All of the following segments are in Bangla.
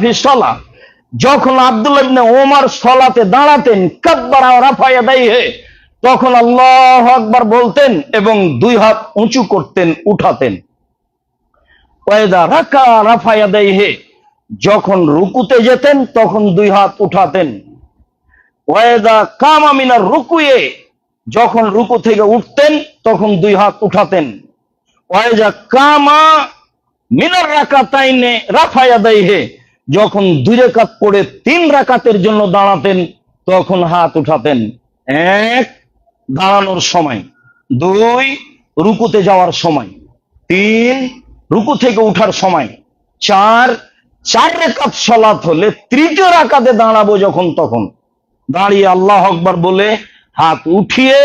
ফি সলা যখন আব্দুল ইবনে ওমর সলাতে দাঁড়াতেন, কাব্বারা রাফায়া দাইহে, তখন আল্লাহ আকবার বলতেন এবং দুই হাত উঁচু করতেন, উঠাতেন। ওয়াইদা রাকা রাফায়া দাইহে, যখন রুকুতে যেতেন, তখন দুই হাত উঠাতেন। ওয়াইদা কামা মিনার রুকুয়ে, যখন রুকু থেকে উঠতেন, তখন দুই হাত উঠাতেন। ওয়াইদা কামা মিনার রাকা তাইনে রাফায়া দাইহে যখন দুই রেখাত পড়ে তিন রাকাতের জন্য দাঁড়াতেন, তখন হাত উঠাতেন এক দাঁড়ানোর সময়, দুই রুকুতে যাওয়ার সময়, তিন রুকু থেকে উঠার সময়, চার চার রেখাত সলাৎ হলে তৃতীয় রাকাতে দাঁড়াবো যখন তখন। দাঁড়িয়ে আল্লাহ আকবার বলে, হাত উঠিয়ে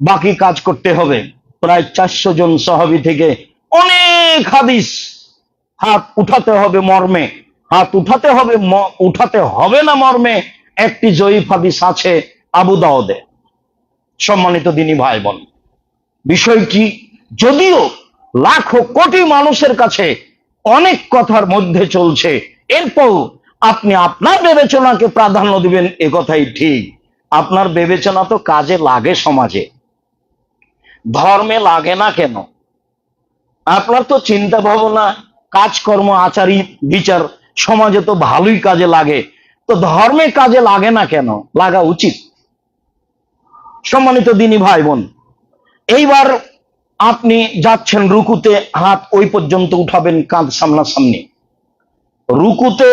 বাকি কাজ করতে হবে। প্রায় চারশো জন সাহাবি থেকে অনেক হাদিস হাত উঠাতে হবে মর্মে। হাত উঠাতে হবে উঠাতে হবে না মর্মে। একটি জয়ীফ হাদিস আছে আবু দাওদে সম্মানিত দিনী ভাই বোন বিষয়টি যদিও লাখো কোটি মানুষের কাছে অনেক কথার মধ্যে চলছে এরপর আপনি আপনার বিবেচনাকে প্রাধান্য দিবেন, এ কথাই ঠিক। আপনার বিবেচনা তো কাজে লাগে সমাজে। ধর্মে লাগে না কেন? আপনার তো চিন্তা ভাবনা কাজকর্ম আচারি বিচার সমাজে তো ভালোই কাজে লাগে। তো ধর্মে কাজে লাগে না কেন? লাগা উচিত। সম্মানিত দিনী ভাই বোন এইবার আপনি যাচ্ছেন রুকুতে, হাত ওই পর্যন্ত উঠাবেন কাঁধ সামনাসামনি। রুকুতে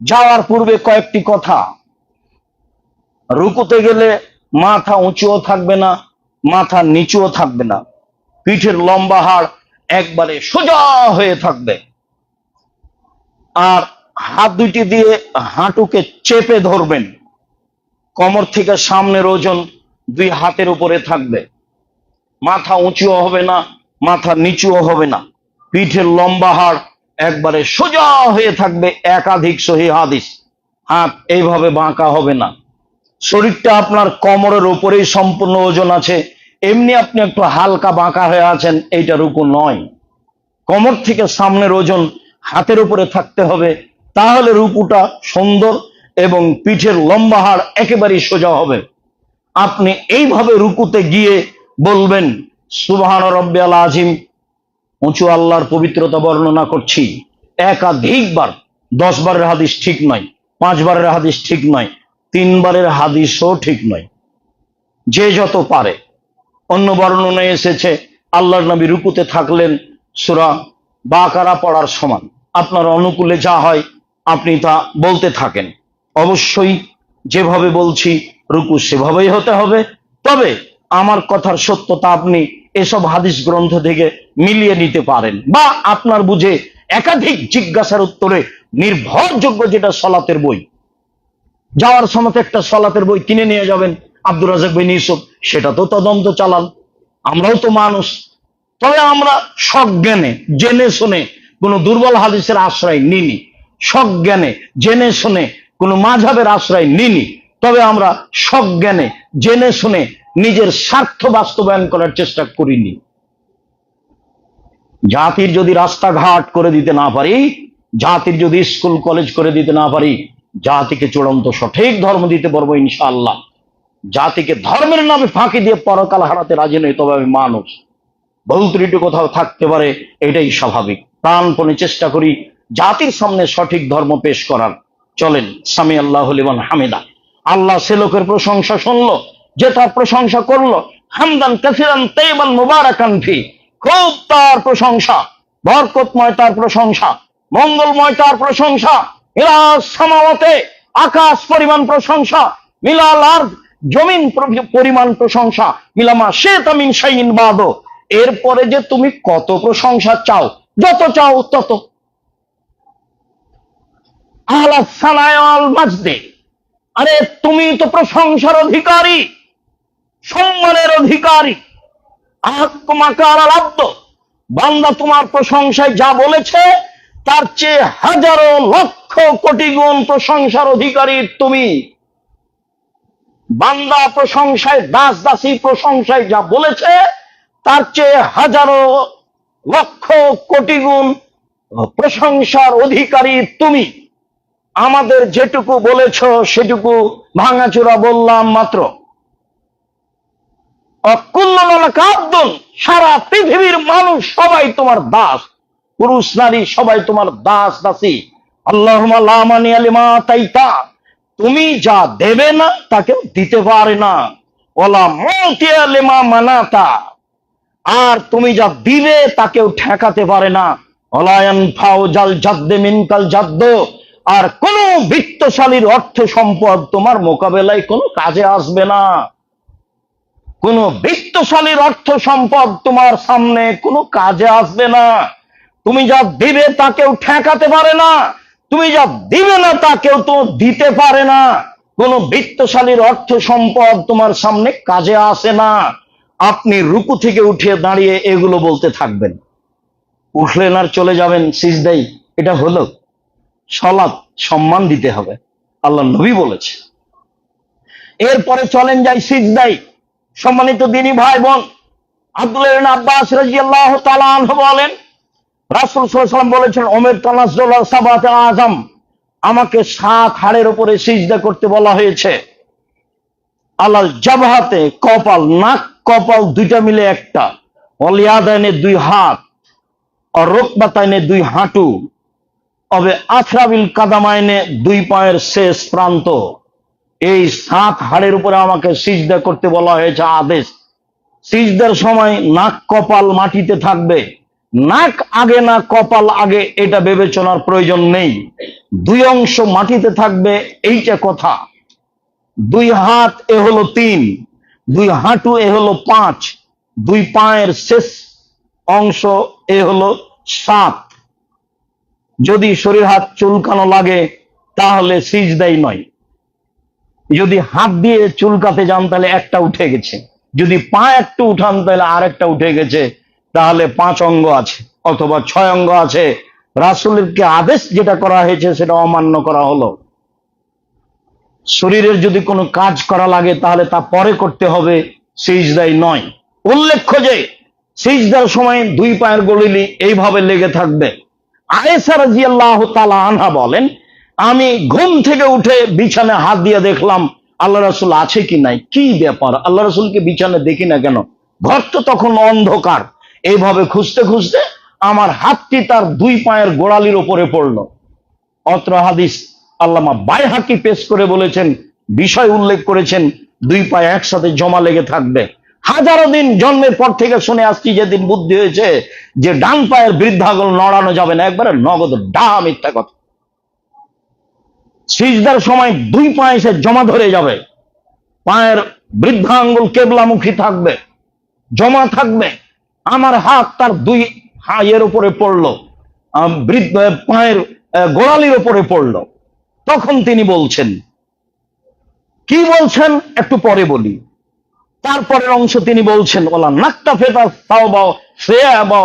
যাওয়ার পূর্বে কয়েকটি কথা। রুকুতে গেলে মাথা উঁচুও থাকবে না, মাথা নিচুও থাকবে না। পিঠের লম্বা হাড় একবারে সোজা হয়ে থাকবে। আর হাত দুইটি দিয়ে হাঁটুকে চেপে ধরবেন। কোমর থেকে সামনের ওজন দুই হাতের উপরে থাকবে। মাথা উঁচুও হবে না, মাথা নিচুও হবে না। পিঠের লম্বা হাড় একবারে সোজা হয়ে থাকবে একাধিক সহি হাদিস। হাত এইভাবে বাঁকা হবে না। শরীরটা আপনার কোমরের উপরেই সম্পূর্ণ ওজন আছে। এমনি আপনি একটু হালকা বাঁকা হয়ে আছেন, এইটা রুকু নয়। কোমর থেকে সামনের ওজন হাতের উপরে থাকতে হবে। তাহলে রুকুটা সুন্দর এবং পিঠের লম্বা হাড় একেবারেই সোজা হবে। আপনি এইভাবে রুকুতে গিয়ে বলবেন, সুবহান রব্বিয়াল আজিম, উঁচু আল্লাহর পবিত্রতা বর্ণনা করছি। একাধিকবার দশ বারের হাদিস ঠিক নয়, পাঁচবারের হাদিস ঠিক নয়, তিনবারের হাদিসও ঠিক নয়। যে যত পারে। অন্য বর্ণনায় এসেছে, আল্লাহর নবী রুকুতে থাকলেন, সুরা বাকারা পড়ার সমান। আপনার অনুকূলে যা হয়, আপনি তা বলতে থাকেন। অবশ্যই যেভাবে বলছি, রুকু সেভাবেই হতে হবে। তবে আমার কথার সত্যতা আপনি এসব হাদিস গ্রন্থ থেকে মিলিয়ে নিতে পারেন বা আপনার বুঝে একাধিক জিজ্ঞাসার উত্তরে নির্ভরযোগ্য যেটা সলাতের বই। যাওয়ার সময় একটা সলাতের বই কিনে নিয়ে যাবেন। আব্দুর রাজাক বিন ইউসুফ, সেটা তো তদন্ত চালান। আমরাও তো মানুষ। তবে আমরা সজ্ঞানে, জেনে শুনে কোনো দুর্বল হাদিসের আশ্রয় নিনি সজ্ঞানে, জেনে শুনে কোনো মাঝাবের আশ্রয় নিনি তবে আমরা সজ্ঞানে, জেনে শুনে নিজের স্বার্থ বাস্তবায়ন করার চেষ্টা করিনি। জাতির যদি রাস্তাঘাট করে দিতে না পারি, জাতির যদি স্কুল, কলেজ করে দিতে না পারি, জাতিকে চূড়ান্ত সঠিক ধর্ম দিতে পারব ইনশাআল্লাহ। জাতিকে ধর্মের নামে ফাঁকি দিয়ে পরকাল হারাতে রাজি নই, তবে আমি মানুষ। ভুল ত্রুটি কোথাও থাকতে পারে, এটাই স্বাভাবিক। প্রাণপণে চেষ্টা করি জাতির সামনে সঠিক ধর্ম পেশ করার। চলেন সামি আল্লাহ লিমান হামিদা। আল্লাহ সে লোকের প্রশংসা শুনলো, যে তার প্রশংসা করল। হামদান কাসিরান তেবান খুব তার প্রশংসা, বরকতময় তার প্রশংসা, মঙ্গলময় তার প্রশংসা সামাওয়াতে আকাশ পরিমাণ প্রশংসা, মিলাল আর জমিন পরিমাণ প্রশংসা, মিলামা সে তামিন শাইন বাদ। এরপরে যে তুমি কত প্রশংসা চাও, যত চাও তত। আরে তুমি তো প্রশংসার অধিকারী, সম্মানের অধিকারী। বান্দা তোমার প্রশংসায় যা বলেছে, তার চেয়ে হাজারো লক্ষ কোটি গুণ প্রশংসার অধিকারী তুমি। বান্দা প্রশংসায় দাস দাসী প্রশংসায় যা বলেছে তার চেয়ে হাজারো লক্ষ কোটি গুণ প্রশংসার অধিকারী তুমি। আমাদের যেটুকু বলেছ, সেটুকু ভাঙাচোরা বললাম মাত্র। সারা পৃথিবীর মানুষ সবাই তোমার দাস, পুরুষ, নারী সবাই তোমার দাস, দাসী। আল্লাহ লামানি আলিমা তাইতা তুমি যা দেবে না তাকে দিতে পারে না। ওলা আলিমা মানাতা। আর তুমি যা দিবে তাকেও ঠেকাতে পারে না। অলায়ন ফাও জাল জাদ্দে মিনকাল জাদ্দ। আর কোন বৃত্তশালীর অর্থ সম্পদ তোমার মোকাবেলায় কোনো কাজে আসবে না। কোন বৃত্তশালীর অর্থ সম্পদ তোমার সামনে কোনো কাজে আসবে না। তুমি যা দিবে তাকেও ঠেকাতে পারে না। তুমি যা দিবে না তাকেও তো দিতে পারে না। কোন বৃত্তশালীর অর্থ সম্পদ তোমার সামনে কাজে আসে না। আপনি রুকু থেকে উঠে দাঁড়িয়ে এগুলো বলতে থাকবেন। উঠলেন আর চলে যাবেন সিজদাই। এটা হলো সলাৎ, সম্মান দিতে হবে। আল্লাহ নবী বলেছে। এরপরে চলেন যাই সিজদাই। সম্মানিত দিনী ভাই বোন, আব্দুল আব্বাস তাআলা আনহু বলেন, রাসূল ওয়াসাল্লাম বলেছেন, ওমর তানাজ্জুল সাবাতে আজম আমাকে সাত হাড়ের উপরে সিজদা করতে বলা হয়েছে। আলাল জাবহাতে, কপাল, নাক কপাল দুইটা মিলে একটা। অলিয়াদাইনে দুই হাত, আর রোকবাতাইনে দুই হাঁটু। অবে আথরাবিল কাদামাইনে দুই পায়ের শেষ প্রান্ত। এই সাত হাড়ের উপরে আমাকে সিজদা করতে বলা হয়েছে আদেশ। সিজদার সময় নাক কপাল মাটিতে থাকবে। নাক আগে, না কপাল আগে, এটা বিবেচনার প্রয়োজন নেই। দুই অংশ মাটিতে থাকবে, এইটা কথা। দুই হাত, এ হলো তিন। দুই হাঁটু, এ হলো পাঁচ। দুই পায়ের শেষ অংশ, এ হলো সাত। যদি শরীর হাত চুলকানো লাগে, তাহলে সিজদাই নয়। যদি হাত দিয়ে চুলকাতে যান, তাহলে একটা উঠে গেছে। যদি পা একটু উঠান, তাহলে আর একটা উঠে গেছে। তাহলে পাঁচ অঙ্গ আছে, অথবা ছয় অঙ্গ আছে। রাসুলেরকে আদেশ যেটা করা হয়েছে, সেটা অমান্য করা হলো। শরীরের যদি কোনো কাজ করা লাগে, তাহলে তা পরে করতে হবে সিজদাই নয়। উল্লেখ্য যে, সিজদার সময় দুই পায়ের গলিলি এইভাবে লেগে থাকবে। আয়েসা রাজিয়াল্লাহ তালা আনহা বলেন, আমি ঘুম থেকে উঠে বিছানে হাত দিয়ে দেখলাম, আল্লাহ রাসুল আছে কি নাই? কি ব্যাপার? আল্লাহ রাসুলকে বিছানে দেখি না কেন? ঘর তো তখন অন্ধকার। এইভাবে খুঁজতে খুঁজতে আমার হাতটি তার দুই পায়ের গোড়ালির উপরে পড়ল। অত্র হাদিস আল্লামা বাইহাকি পেশ করে বলেছেন, বিষয় উল্লেখ করেছেন, দুই পায়ে একসাথে জমা লেগে থাকবে। হাজারো দিন জন্মের পর থেকে শুনে আসছি যেদিন বুদ্ধি হয়েছে যে ডান পায়ের বৃদ্ধাগল নড়ানো যাবে না, একবারে নগদ ডা মিথ্যা কথা। সিজদার সময় দুই পায়ে এসে জমা ধরে যাবে। পায়ের বৃদ্ধা আঙ্গুল কেবলামুখী থাকবে, জমা থাকবে। আমার হাত তার দুই হাইয়ের উপরে পড়ল বৃদ্ধ, পায়ের গোড়ালির উপরে পড়ল। তখন তিনি বলছেন, কি বলছেন? একটু পরে বলি। তারপরের অংশ তিনি বলছেন, ওলা নাক্তা ফেতা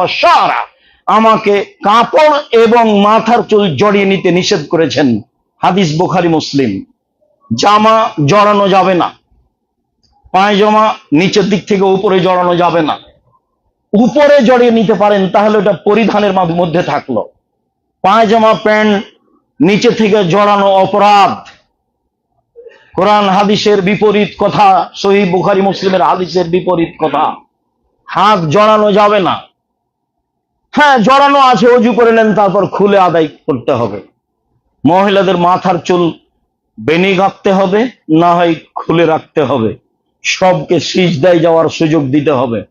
সারা। আমাকে কাপড় এবং মাথার চুল জড়িয়ে নিতে নিষেধ করেছেন হাদিস বুখারি মুসলিম। জামা জড়ানো যাবে না। পায়জামা নিচের দিক থেকে উপরে জড়ানো যাবে না। উপরে জড়িয়ে নিতে পারেন, তাহলে ওটা পরিধানের মধ্যে থাকল। পায়জামা, প্যান্ট নিচে থেকে জড়ানো অপরাধ। কোরআন হাদিসের বিপরীত কথা সহি বুখারি মুসলিমের হাদিসের বিপরীত কথা। হাত জড়ানো যাবে না। হ্যাঁ জড়ানো আছে, অজু করে নেন, তারপর খুলে আদায় করতে হবে। মহিলাদের মাথার চুল বেনি গাঁথতে হবে, না হয় খুলে রাখতে হবে। সবকে সিজদায় যাওয়ার সুযোগ দিতে হবে।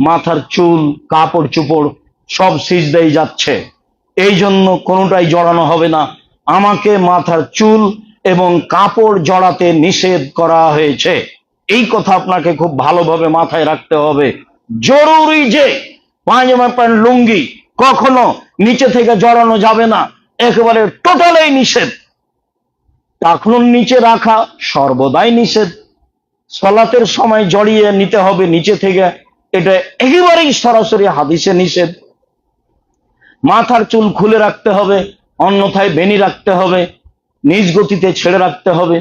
মাথার চুল কাপড় চুপড় সব সিজদাই যাচ্ছে। এই জন্য কোনোটাই জড়ানো হবে না। আমাকে মাথার চুল এবং কাপড় জড়াতে নিষেধ করা হয়েছে। এই কথা আপনাকে খুব ভালোভাবে মাথায় রাখতে হবে। জরুরি যে পায়জামা প্যান্ট লুঙ্গি কখনো নিচে থেকে জড়ানো যাবে না। একেবারে টোটালেই নিষেধ। টাকনুন নিচে রাখা সর্বদাই নিষেধ। সলাতের সময় জড়িয়ে নিতে হবে নিচে থেকে। এটা একেবারেই সরাসরি হাদিসে নিষেধ। মাথার চুল খুলে রাখতে হবে, অন্যথায় বেনি রাখতে হবে, নিজ গতিতে ছেড়ে রাখতে হবে,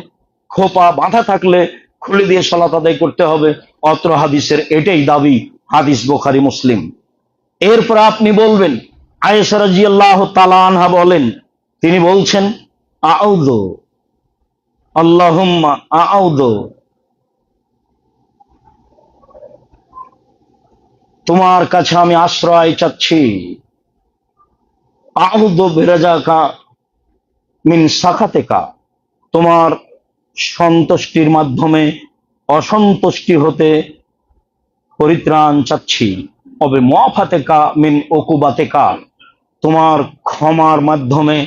খোপা বাঁধা থাকলে খুলে দিয়ে সলাত আদায় করতে হবে, অত্র হাদিসের এটাই দাবি হাদিস বোখারি মুসলিম। এরপর আপনি বলবেন, আয়েশা রাজিয়াল্লাহ তালা আনহা বলেন, তিনি বলছেন আউদো আল্লাহুম্মা আউদো তোমার কাছে আমি আশ্রয় চাচ্ছি। বেরাজাকা মিন সাখাতেকা তোমার সন্তুষ্টির মাধ্যমে অসন্তুষ্টি হতে পরিত্রাণ চাচ্ছি। অবে মফাতেকা মিন ওকুবাতেকা তোমার ক্ষমার মাধ্যমে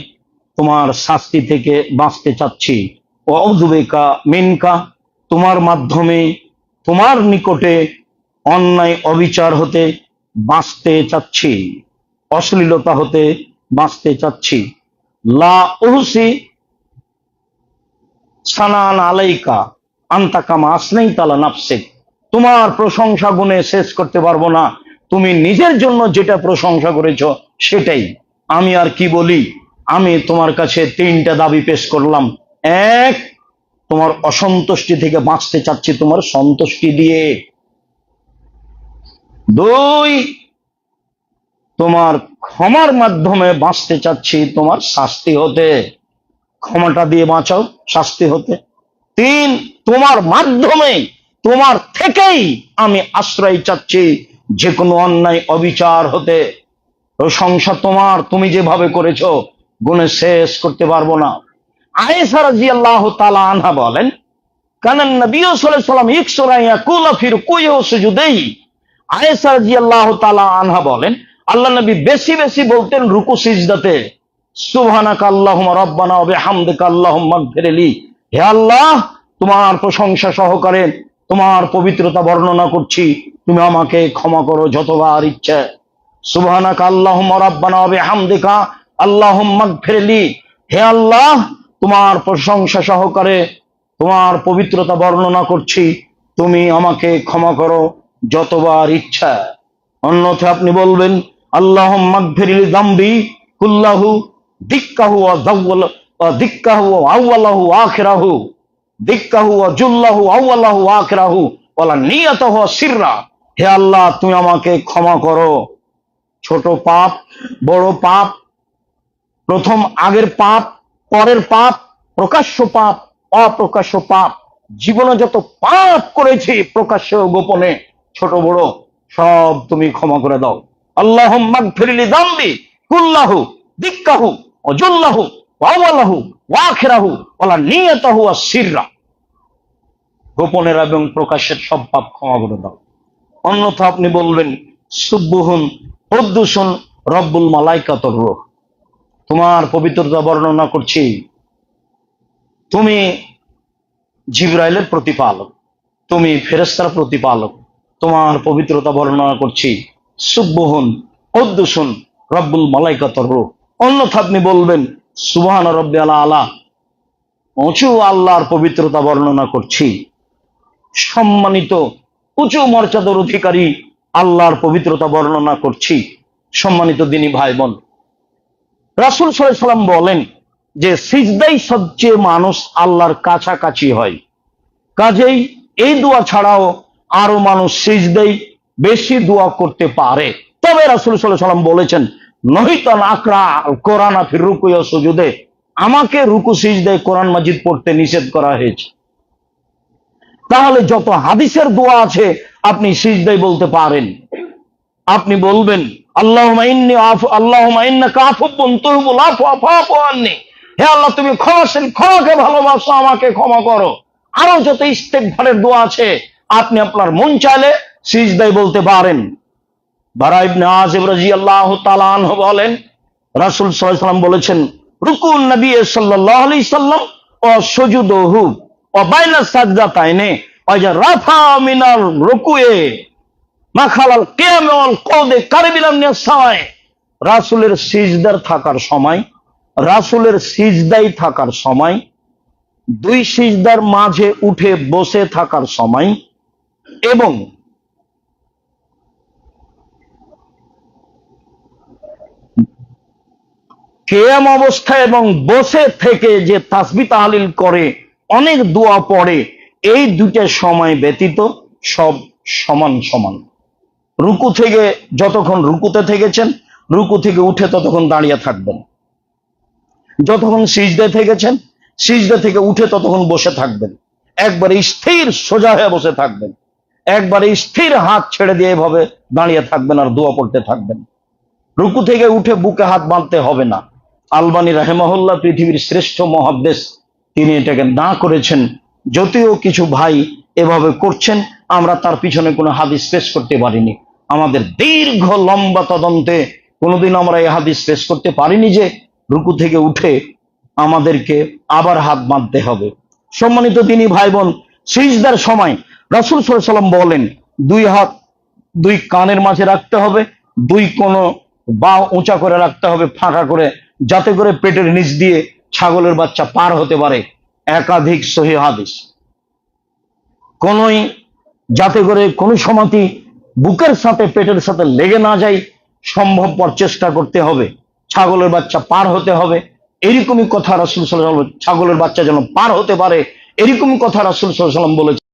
তোমার শাস্তি থেকে বাঁচতে চাচ্ছি। অধুবেকা মিনকা। তোমার মাধ্যমে তোমার নিকটে অন্যায় অবিচার হতে বাঁচতে চাচ্ছি। অশ্লীলতা হতে বাঁচতে চাচ্ছি। লা আন্তাকামা আসনেই তালা নাফসে তোমার প্রশংসা গুণে শেষ করতে পারব না। তুমি নিজের জন্য যেটা প্রশংসা করেছ, সেটাই। আমি আর কি বলি? আমি তোমার কাছে তিনটা দাবি পেশ করলাম। এক, তোমার অসন্তুষ্টি থেকে বাঁচতে চাচ্ছি তোমার সন্তুষ্টি দিয়ে। দুই তোমার ক্ষমার মাধ্যমে বাঁচতে চাচ্ছি, তোমার শাস্তি হতে। ক্ষমাটা দিয়ে বাঁচাও, শাস্তি হতে। তিন, তোমার মাধ্যমে, তোমার থেকেই আমি আশ্রয় চাচ্ছি যে কোনো অন্যায়, অবিচার হতে। প্রশংসা তোমার, তুমি যেভাবে করেছ, গুণে শেষ করতে পারব না। তাআলা আনহা বলেন আল্লাহ নবী বেশি বেশি বলতেন রুকু সিজদাতে, সুবহানাকা আল্লাহুম্মা রাব্বানা ওয়া বিহামদিকা আল্লাহুম্মা গফিরলি হে আল্লাহ, তোমার প্রশংসা সহকারে তোমার পবিত্রতা বর্ণনা করছি, তুমি আমাকে ক্ষমা করো যতবার ইচ্ছে। সুবহানাকা আল্লাহুম্মা রাব্বানা ওয়া বিহামদিকা আল্লাহুম্মা গফিরলি হে আল্লাহ, তোমার প্রশংসা সহকারে তোমার পবিত্রতা বর্ণনা করছি, তুমি আমাকে ক্ষমা করো যতবার ইচ্ছা। অন্যথা আপনি বলবেন হে আল্লাহ, তুমি আমাকে ক্ষমা করো। ছোট পাপ, বড় পাপ, প্রথম আগের পাপ, পরের পাপ, প্রকাশ্য পাপ, অপ্রকাশ্য পাপ। জীবনে যত পাপ করেছি, প্রকাশ্য গোপনে, ছোট বড়, সব তুমি ক্ষমা করে দাও। গোপনের এবং প্রকাশের সব পাপ ক্ষমা করে দাও। অন্যথা আপনি বলবেন সুব্বুহুন প্রদ্যুষণ রব্বুল মালাইকাতর রূহ। তোমার পবিত্রতা বর্ণনা করছি। তুমি জিব্রাইলের প্রতিপালক, তুমি ফেরেস্তার প্রতিপালক, তোমার পবিত্রতা বর্ণনা করছি। সুব্বহুন অদ্দুসুন রব্বুল মালাইকাতর অন্যথা আপনি বলবেন, সুবহান রব্বি আলা আলা, উঁচু আল্লাহর পবিত্রতা বর্ণনা করছি। সম্মানিত, উঁচু মর্যাদার অধিকারী আল্লাহর পবিত্রতা বর্ণনা করছি। সম্মানিত দিনী ভাই বোন রাসুল সাল্লাম বলেন যে, সিজদাই সবচেয়ে মানুষ আল্লাহর কাছাকাছি হয়। কাজেই এই দোয়া ছাড়াও আরও মানুষ সিজদাই বেশি দোয়া করতে পারে। তবে রাসুল সাল্লাম বলেছেন নহিতন আকরা কোরআন ফির রুকু সুজুদে। আমাকে রুকু সিজদায় কোরআন মাজিদ পড়তে নিষেধ করা হয়েছে। তাহলে যত হাদিসের দোয়া আছে, আপনি সিজদাই বলতে পারেন। আপনি বলবেন আল্লাহ হে আল্লাহ, তুমি ক্ষমাশীল ক্ষমাকে ভালোবাসো, আমাকে ক্ষমা করো। আরও যত ইস্তেকভারের দোয়া আছে, আপনি আপনার মন চাইলে সিজদাই বলতে পারেন। বারা ইবনে আজিব রাদিয়াল্লাহু তাআলা বলেন, রাসুল সাল্লাম বলেছেন, রুকুন নবী আলাইহি সাল্লাম ও সিজদার থাকার সময়, রাসূলের সিজদাই থাকার সময়, দুই সিজদার মাঝে উঠে বসে থাকার সময় এবং কেয়াম অবস্থা এবং বসে থেকে যে তাসবি তাহলিল করে, অনেক দোয়া পড়ে, এই দুটা সময় ব্যতীত সব সমান সমান। রুকু থেকে যতক্ষণ রুকুতে থেকেছেন, রুকু থেকে উঠে ততক্ষণ দাঁড়িয়ে থাকবেন। যতক্ষণ সিজদে থেকেছেন, সিজদে থেকে উঠে ততক্ষণ বসে থাকবেন। একবারে স্থির সোজা হয়ে বসে থাকবেন। একবারে স্থির হাত ছেড়ে দিয়ে এভাবে দাঁড়িয়ে থাকবেন আর দোয়া পড়তে থাকবেন। রুকু থেকে উঠে বুকে হাত বাঁধতে হবে না। আলবানী রাহেমহল্লা পৃথিবীর শ্রেষ্ঠ মহাদ্দেশ। তিনি এটাকে না করেছেন, যদিও কিছু ভাই এভাবে করছেন, আমরা তার পিছনে কোনো হাদিস পেশ করতে পারিনি। আমাদের দীর্ঘ লম্বা তদন্তে কোনোদিন আমরা এই হাদিস পেশ করতে পারিনি যে রুকু থেকে উঠে আমাদেরকে আবার হাত বাঁধতে হবে। সম্মানিত তিনি ভাই বোন সিজদার সময় রাসুল সাল্লাম বলেন, দুই হাত দুই কানের মাঝে রাখতে হবে, দুই কোনো বা উঁচা করে রাখতে হবে, ফাঁকা করে যাতে করে পেটের নিচ দিয়ে ছাগলের বাচ্চা পার হতে পারে, একাধিক সহি হাদিস। কোনোই যাতে করে কোনো সমাতি বুকের সাথে, পেটের সাথে লেগে না যায়, সম্ভবপর চেষ্টা করতে হবে, ছাগলের বাচ্চা পার হতে হবে। এরকমই কথা রাসুল সাল্লাম ছাগলের বাচ্চা যেন পার হতে পারে, এরকমই কথা রাসুল সাল্লাম বলেছে